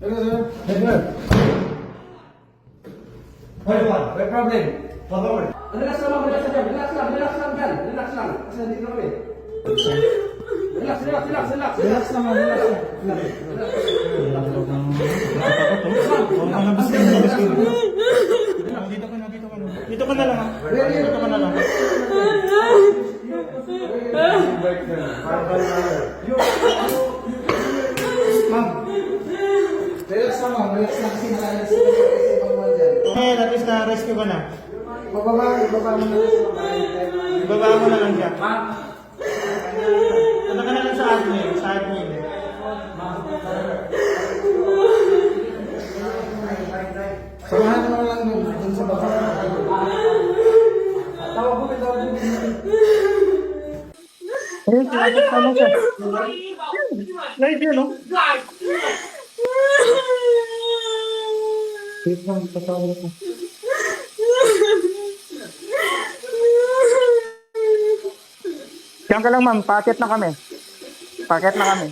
What one? What problem? Problem. Relax lang, relax lang, relax lang, relax lang dyan, relax lang. Kasi nandito kami. Relax, relax, relax, relax. Relax naman, relax lang. Dito ka na, lang. ah. Dito ka na lang. Bababa mo na lang. Ibaba mo na lang siya. Ano ka na lang sa admin? Sa admin. Samahan mo na lang dun, dun sa baba. Tawag mo, tawag mo. Ano siya? Live yun, no? Wait lang, patawag ko. Diyan ka lang, ma'am. Paket na kami. Paket na kami.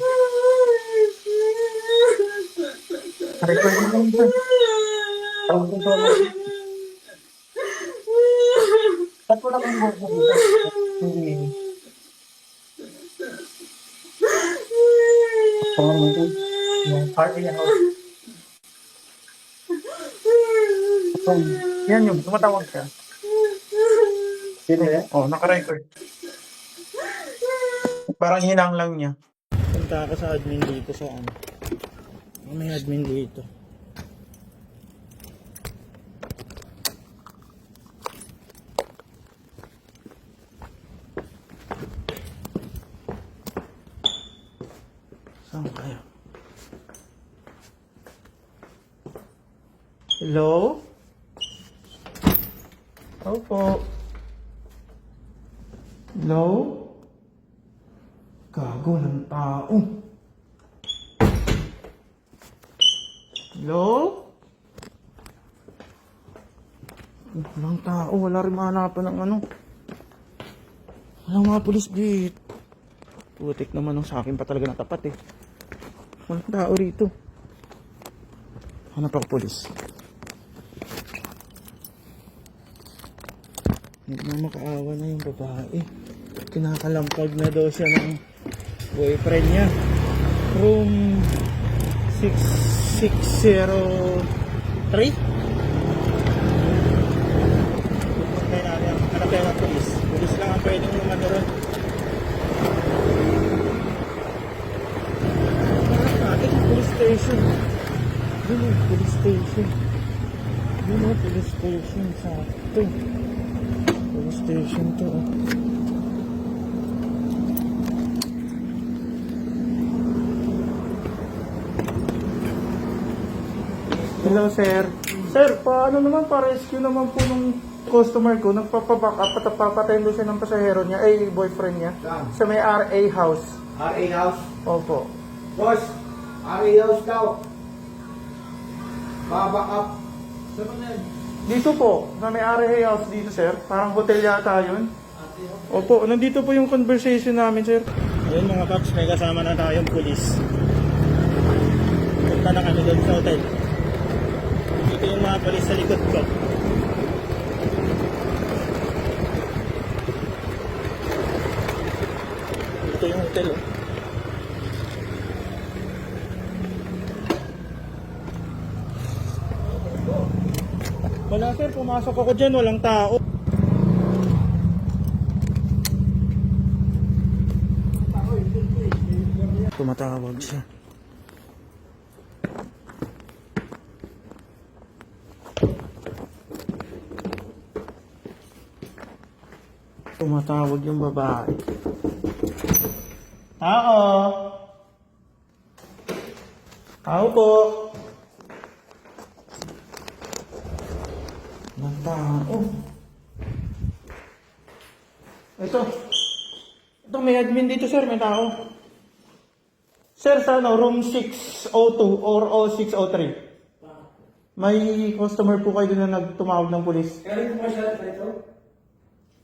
Record mo lang. Tawag ko, ko. Ba't wala kang buhok mo dito? Hindi. Tawag mo ito. Yung party niya. Yan yun. Tumatawag siya. Sino yan? Oh, naka-record. Parang hinang lang niya. Punta ka sa admin dito sa ano. May admin dito. Saan kayo? Hello? Opo. Hello? Gago ng tao. Hello? Walang tao. Wala rin mahanapan ng ano. Walang mga pulis dito. Putik naman nung sa akin pa talaga natapat eh. Walang tao rito. Hanap ako pulis. Hindi na makaawa na yung babae. Kinakalampag na daw siya ng boyfriend niya. Room 6603. Pupuntahin natin. Hanap tayo ng polis. Polis lang ang pwedeng lumano ron. Hanap natin police station. Yun yung police station. Yun yung police station. Sakto. Police station to. Hello, sir. Sir, paano naman pa-rescue naman po nung customer ko? Nagpapaback up at papatayin doon siya ng pasahero niya, ay boyfriend niya, Saan? sa may RA house. RA House. Opo. Boss, RA House daw. Baback up. Saan na yan? Dito po, sa may RA house dito, sir. Parang hotel yata yun. Opo, nandito po yung conversation namin, sir. Ayun mga paps, may kasama na tayong pulis. Punta na kami doon sa hotel. Pulis sa likod ko. Ito yung hotel, oh. Wala sir, pumasok ako dyan, walang tao. Tumatawag siya. Tumatawag yung babae. Tao! Tao po! ng tao. Ito. Ito, may admin dito, sir. May tao. Sir, sa ano, room 602 or 0603. May customer po kayo na nagtumawag ng pulis. Kaya rin po siya ito.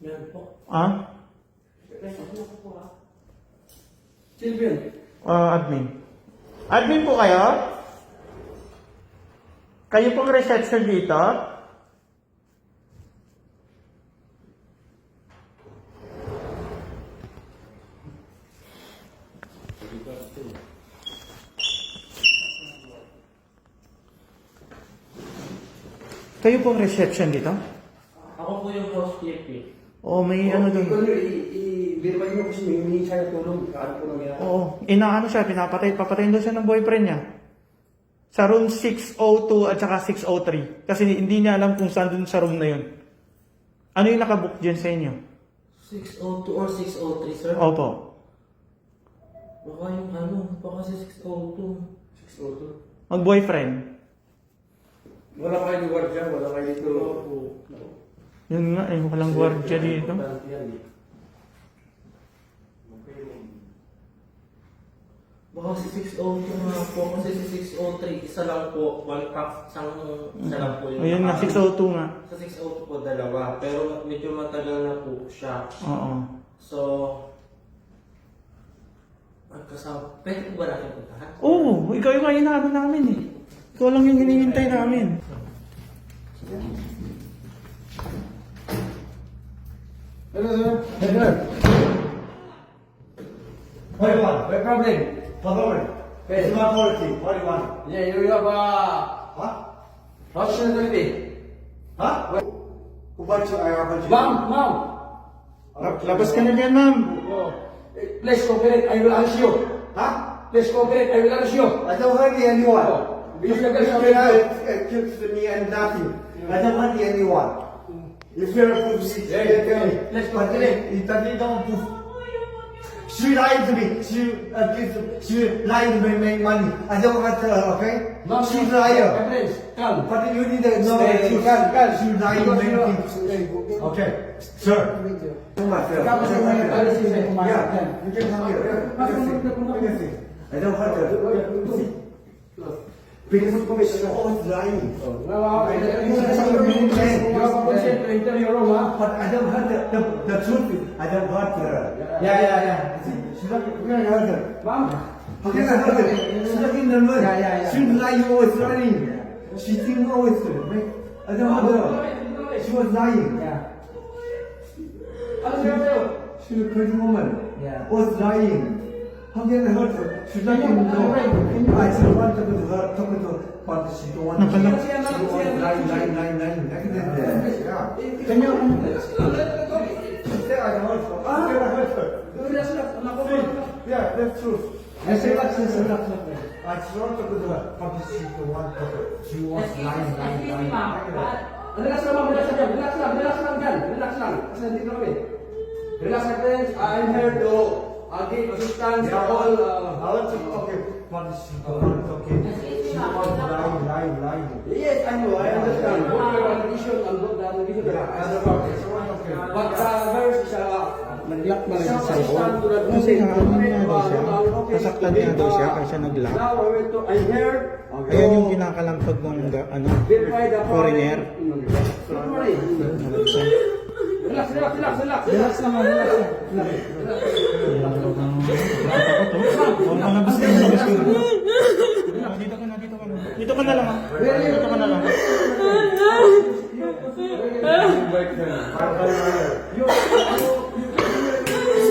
Meron po. Ah? Ba yun? Ah, admin. Admin po kayo? Kayo pong reception dito? Kayo pong reception dito? Ako po yung house clip eh. O may ano Ikaw doon? nyo, i-verify nyo kasi may humingi siya ng tulong. Ano po nang ginagawa? Oo. Inaano siya, pinapatay, papatayin daw siya ng boyfriend niya. Sa room 602 at saka 603. Kasi hindi niya alam kung saan dun sa room na yun. Ano yung nakabook dyan sa inyo? 602 or 603, sir? Opo. Baka yung ano, baka si 602. 602. Mag-boyfriend. Wala kayo ni Ward dyan, wala kayo dito. Yun nga eh, walang gwardiya dito. Eh. Baka si 602 nga po, kasi si 603, isa lang po, one cup, isang, isa lang po yung Ayun nga, nakaano. 602 nga. Sa 602 po, dalawa. Pero medyo matagal na po siya. Oo. So, magkasama. Pwede po ba natin puntahan? Oo, ikaw yung nga inaano namin eh. Ikaw lang yung hinihintay namin. Hello, 41. We're covering. what Page 140. 41. Yeah, you have a. Huh? Russian Navy. Huh? Ubuntu IRBG. Mom, mom. Labas ka na dyan, ma'am. Please cooperate. I will answer you. Huh? Please cooperate. I will answer you. I don't want anyone. Oh. You, you, you, you, you, you, you, you, you, you, you, you, you, you, you, you, you, If you're a Yeah, you tell me. let's But cooperate. it doesn't don't prove. She lied to me. She accused. She lied to me, make money. I don't hurt her. Okay? Ma'am, She's My liar. friends, come. But you need to know that she Come, come. She lied to Because know- Okay, sir. Come on, sir. Come, on, sir. Yeah, you can come here. Yeah, you can see. Can. I don't hurt her. See? Because she always lying. No, uh, you have a consent to enter your room, huh? But I don't hurt her. The, the truth is, I don't hurt her. Yeah, yeah, yeah. See, she's not going to hurt her. Ma'am. How can I hurt her? She's not in the mood. Yeah, yeah, yeah. She's lying, always lying. She thinks always, right? I don't hurt her. She was lying. Yeah. Sa'yo? She's a crazy woman. Yeah. Was lying. How can I hurt her? She's not Can you- even know. can you- I still want to go to her, talk to her, but she don't want to. Napala- She was lying, lying, lying, lying. Like that. Yeah. Can you... She said I hurt her. How can I hurt her? Relax, relax. Anak ko, See? Yeah, that's true. Yes, relax, yes, relax, relax. I still want to go to her, but she don't want to. She was lying, lying, lying. Like that. Relax lang, ma'am. Relax lang. Relax lang. Relax lang dyan. Relax lang. Kasi nandito kami. Relax lang, friends. I'm here to uh, give assistance to Yeah, all... I Uh, want to okay, want to. Okay. Lying, lying, lying. yes, I know. I understand. Both your allegation and both the allegation Yeah, I. Okay. But uh, there's is a... Nag-lock ba Kasi nga, ano nga daw siya, nasaktan nga daw siya kaya siya nag-lock. Now, I will to... I'm here. Ayan yung kinakalampag ng ano, Verify the foreigner. Worry. Relax, relax, relax, relax. Relax naman, relax na, na. Dito ka na, dito ka na. Dito ka na lang ah. Dito ka na lang.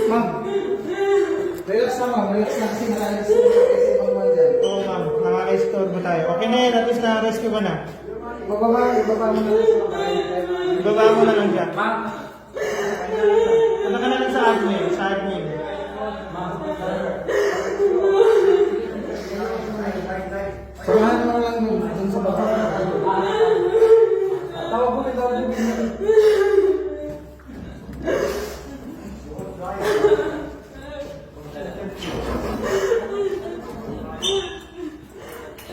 Ma'am. Relax ma'am. Relax lang kasi nakaalis ko kasi ibang man dyan. Oo ma'am, tayo. Okay na yan, at least na-rescue ka na. Bababa, ibaba mo na lang Ibaba mo na lang dyan. Punta yun dun sa baba. Tawag mo na, tawag mo.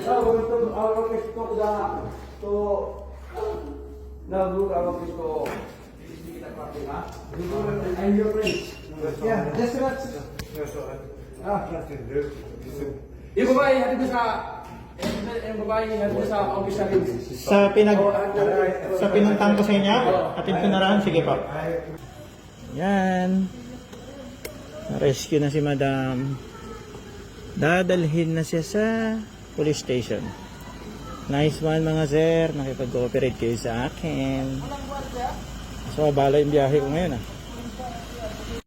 Now, we're going to our office to I'm your friend. Yeah, just relax. Ah, yung babae, hati ko sa, yung babae, hati ko sa office namin. Sa pinag... Sa pinuntang ko sa inyo, atid ko na rin. Sige pa. Yan. Na-rescue na si madam. Dadalhin na siya sa police station. Nice one mga sir. Nakipag-cooperate kayo sa akin. So, abala yung biyahe ko ngayon ah.